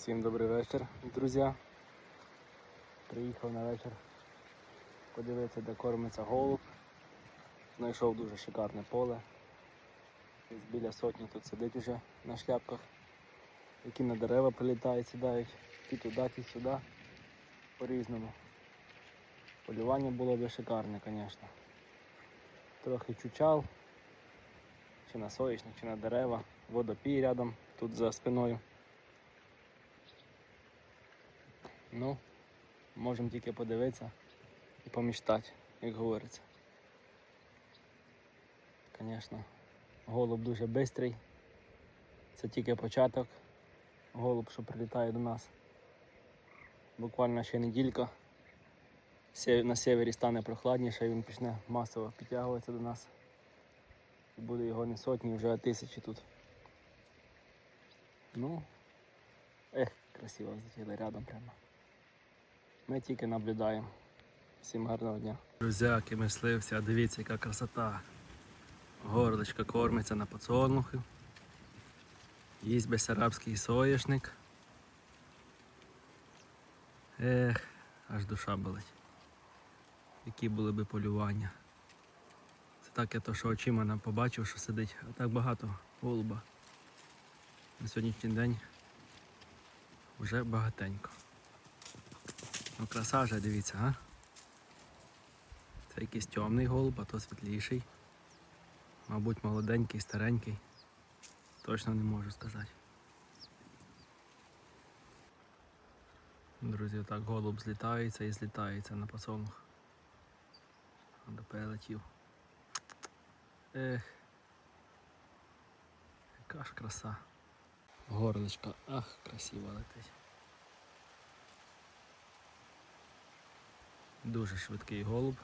Всім добрий вечір, друзі. Приїхав на вечір подивитися, де кормиться голуб. Знайшов дуже шикарне поле. Десь біля сотні тут сидить уже на шляпках, які на дерева прилітають, сідають, ті туди, ті сюди. По-різному. Полювання було би шикарне, звісно. Трохи чучал, чи на соняшник, чи на дерева, водопій рядом, тут за спиною. Ну, можемо тільки подивитися і помічтати, як говориться. Звісно, голуб дуже швидкий. Це тільки початок. Голуб, що прилітає до нас. Буквально ще неділька. На севері стане прохладніше, він почне масово підтягуватися до нас. Буде його не сотні, вже а тисячі тут. Ну, ех, красиво злетіли рядом прямо. Ми тільки наблюдаємо. Всім гарного дня. Друзяки, мисливці, а дивіться, яка красота. Горличка кормиться на подсолнухи. Їсть бесарабський соняшник. Ех, аж душа болить. Які були би полювання. Це так я то, що очима не побачив, що сидить. А так багато голуба. На сьогоднішній день вже багатенько. Ну краса же, дивіться, а? Це якийсь темний голуб, а то світліший. Мабуть, молоденький, старенький. Точно не можу сказати. Друзі, так голуб злітається і злітається на посолнух. До перелетів. Ех. Яка ж краса. Горличка, ах, красиво летить. Дуже швидкий голуб.